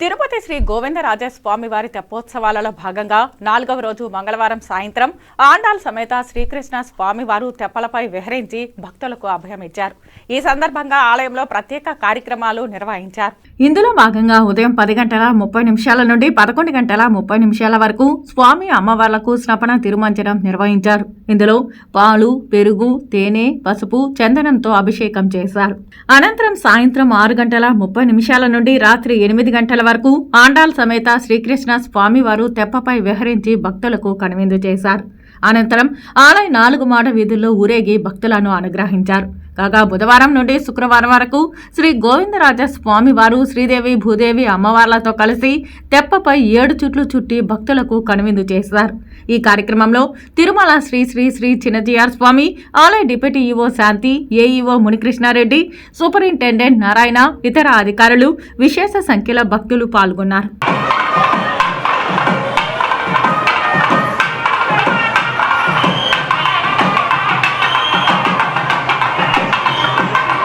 తిరుపతి శ్రీ గోవిందరాజస్వామి వారి తెప్పోత్సవాలలో భాగంగా నాలుగవ రోజు మంగళవారం సాయంత్రం ఆండాల్ సమేత శ్రీకృష్ణ స్వామివారు తెప్పలపై విహరించి భక్తులకు అభయమిచ్చారు ఈ సందర్భంగా ఆలయంలో ప్రత్యేక కార్యక్రమాలు నిర్వహించారు. ఇందులో భాగంగా ఉదయం పది గంటల ముప్పై నిమిషాల నుండి పదకొండు గంటల ముప్పై నిమిషాల వరకు స్వామి అమ్మవార్లకు స్నపన తిరుమంజనం నిర్వహించారు. ఇందులో పాలు పెరుగు తేనె పసుపు చందనంతో అభిషేకం చేశారు. అనంతరం సాయంత్రం ఆరు గంటల ముప్పై నిమిషాల నుండి రాత్రి ఎనిమిది గంటల వరకు ఆండాల్ సమేత శ్రీకృష్ణ స్వామివారు తెప్పపై విహరించి భక్తులకు కనువిందు చేశారు. అనంతరం ఆలయ నాలుగు మాడ వీధుల్లో ఊరేగి భక్తులను అనుగ్రహించారు. కాగా బుధవారం నుండి శుక్రవారం వరకు శ్రీ గోవిందరాజ స్వామివారు శ్రీదేవి భూదేవి అమ్మవార్లతో కలిసి తెప్పపై ఏడు చుట్లు చుట్టి భక్తులకు కనువిందు చేశారు. ఈ కార్యక్రమంలో తిరుమల శ్రీ శ్రీ శ్రీ చిన్నజీఆర్ స్వామి ఆలయ deputy EO Shanti AEO Munikrishnareddy superintendent Narayana ఇతర అధికారులు విశేష సంఖ్యలో భక్తులు పాల్గొన్నారు.